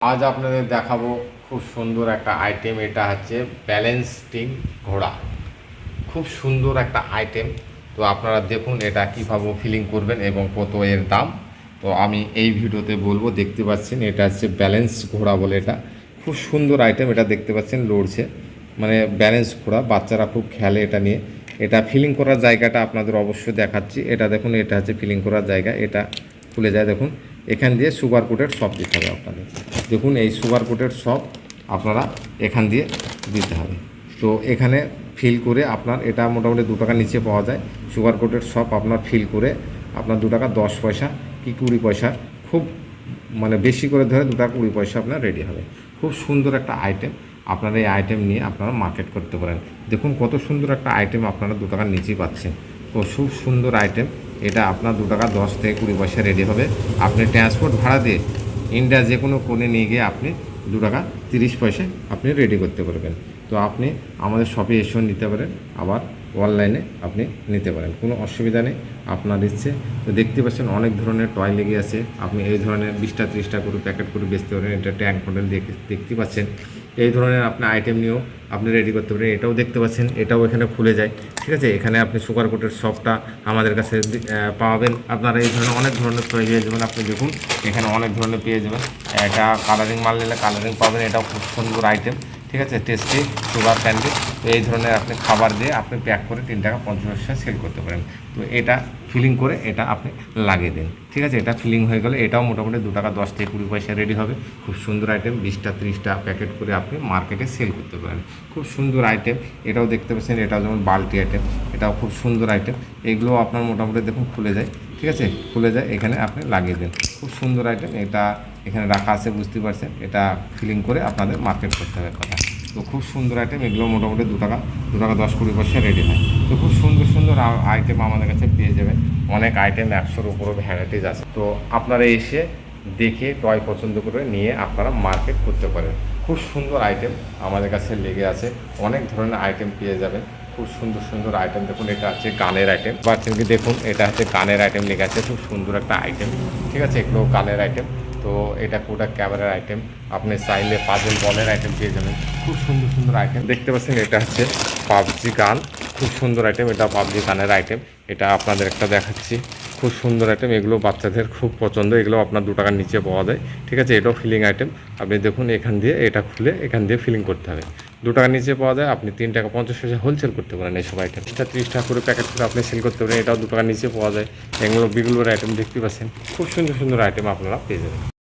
আজ আপনাদের দেখাবো খুব সুন্দর একটা আইটেম এটা হচ্ছে ব্যালেন্সটিং ঘোড়া। খুব সুন্দর একটা আইটেম তো আপনারা দেখুন এটা কীভাবে ফিলিং করবেন এবং কত এর দাম। তো আমি এই ভিডিওতে বলব, দেখতে পাচ্ছেন এটা হচ্ছে ব্যালেন্স ঘোড়া বলে এটা। খুব সুন্দর আইটেম এটা দেখতে পাচ্ছেন লড়ছে। মানে ব্যালেন্স ঘোড়া, বাচ্চারা খুব খেলে এটা নিয়ে। এটা ফিলিং করার জায়গাটা আপনাদের অবশ্যই দেখাচ্ছি। এটা দেখুন, এটা হচ্ছে ফিলিং করার জায়গা। এটা খুলে যায়, দেখুন। এখান দিয়ে সুগার কোটের সব দিতে হবে আপনাদের। দেখুন, এই সুগার কোটের সব আপনারা এখান দিয়ে দিতে হবে। তো এখানে ফিল করে আপনার এটা মোটামুটি দু টাকার নিচে পাওয়া যায়। সুগার কোটের সব আপনার ফিল করে আপনার দু টাকা দশ পয়সা কি কুড়ি পয়সা, খুব মানে বেশি করে ধরে দু টাকা কুড়ি পয়সা আপনার রেডি হবে। খুব সুন্দর একটা আইটেম আপনারা এই আইটেম নিয়ে আপনারা মার্কেট করতে পারেন। দেখুন কত সুন্দর একটা আইটেম আপনারা দু টাকার নিচেই পাচ্ছেন। তো খুব সুন্দর আইটেম এটা আপনার দু টাকা দশ থেকে কুড়ি পয়সা রেডি হবে। আপনি ট্রান্সপোর্ট ভাড়া দিয়ে ইন্ডিয়া যে কোনো কোণে নিয়ে গিয়ে আপনি দু টাকা তিরিশ পয়সা আপনি রেডি করতে পারবেন। তো আপনি আমাদের শপে এসেও নিতে পারেন। আবার অনলাইনে আপনি নিতে পারেন। কোনো অসুবিধা নেই, আপনার ইচ্ছে। তো দেখতে পাচ্ছেন অনেক ধরনের টয় লেগে আছে। আপনি এই ধরনের বিশটা, ত্রিশটা করে প্যাকেট করে বেচতে পারেন। এটা ট্যাঙ্ক মডেল দেখতে পাচ্ছেন। এই ধরনের আপনি আইটেম নিয়েও আপনি রেডি করতে পারেন। এটাও দেখতে পাচ্ছেন, এটাও এখানে খুলে যায়। ঠিক আছে? এখানে আপনি সুগার কোটের সবটা আমাদের কাছে পাবেন আপনারা এই ধরনের অনেক ধরনের টয় পেয়ে যাবেন। আপনি দেখুন, এখানে অনেক ধরনের পেয়ে যাবেন। এটা কালারিং মাল নিলে কালারিং পাবেন। এটাও খুব সুন্দর আইটেম ঠিক আছে টেস্টি সুগার ক্যান্ডি তো এই ধরনের আপনি খাবার দিয়ে আপনি প্যাক করে তিন টাকা পঞ্চাশ পয়সা সেল করতে পারেন। তো এটা ফিলিং করে এটা আপনি লাগিয়ে দিন। ঠিক আছে, এটা ফিলিং হয়ে গেলে এটাও মোটামুটি দু টাকা দশ থেকে কুড়ি পয়সা রেডি হবে। খুব সুন্দর আইটেম বিশটা, ত্রিশটা প্যাকেট করে আপনি মার্কেটে সেল করতে পারেন। খুব সুন্দর আইটেম এটাও দেখতে পাচ্ছেন এটাও যেমন বালতি আইটেম এটাও খুব সুন্দর আইটেম এগুলো আপনার মোটামুটি দেখুন, খুলে যায়। ঠিক আছে, খুলে যায়, এখানে আপনি লাগিয়ে দিন। খুব সুন্দর আইটেম এটা এখানে রাখা আছে বুঝতে পারছেন। এটা ফিলিং করে আপনাদের মার্কেট করতে হবে কথা। তো খুব সুন্দর আইটেম এগুলো মোটামুটি দু টাকা দু টাকা দশ কুড়ি পয়সা রেডি হয় তো খুব সুন্দর সুন্দর আইটেম আমাদের কাছে পেয়ে যাবেন। অনেক আইটেম একশোর উপরও ভ্যারাইটিস আছে। তো আপনারা এসে দেখে টয় পছন্দ করে নিয়ে আপনারা মার্কেট করতে পারেন। খুব সুন্দর আইটেম আমাদের কাছে লেগে আছে। অনেক ধরনের আইটেম পেয়ে যাবেন। খুব সুন্দর সুন্দর আইটেম দেখুন, এটা হচ্ছে গানের আইটেম পাচ্ছেন কি দেখুন, এটা হচ্ছে গানের আইটেম লেগে আছে। খুব সুন্দর একটা আইটেম ঠিক আছে? এগুলো গানের আইটেম তো এটা কোটা ক্যামেরার আইটেম আপনি চাইলে পাজল বলের আইটেম পেয়ে যাবেন। খুব সুন্দর সুন্দর আইটেম দেখতে পাচ্ছেন, এটা হচ্ছে পাবজি গান। খুব সুন্দর আইটেম এটা পাবজি গানের আইটেম এটা আপনাদের একটা দেখাচ্ছি। খুব সুন্দর আইটেম এগুলো বাচ্চাদের খুব পছন্দ। এগুলো আপনার দু টাকার নিচে পাওয়া যায়। ঠিক আছে? এটাও ফিলিং আইটেম আপনি দেখুন, এখান দিয়ে এটা খুলে এখান দিয়ে ফিলিং করতে হবে। দু টাকা নিচে পাওয়া যায়, আপনি তিন টাকা পঞ্চাশ পয়সা হোলসেল করতে পারেন এই সব আইটেম এটা ত্রিশ টাকা করে প্যাকেট করে আপনি সেল করতে পারেন, এটাও দু টাকার নিচে পাওয়া যায়। এগুলো বিগুলোর আইটেম দেখতে পাচ্ছেন। খুব সুন্দর সুন্দর আইটেম আপনারা পেয়ে যাবেন।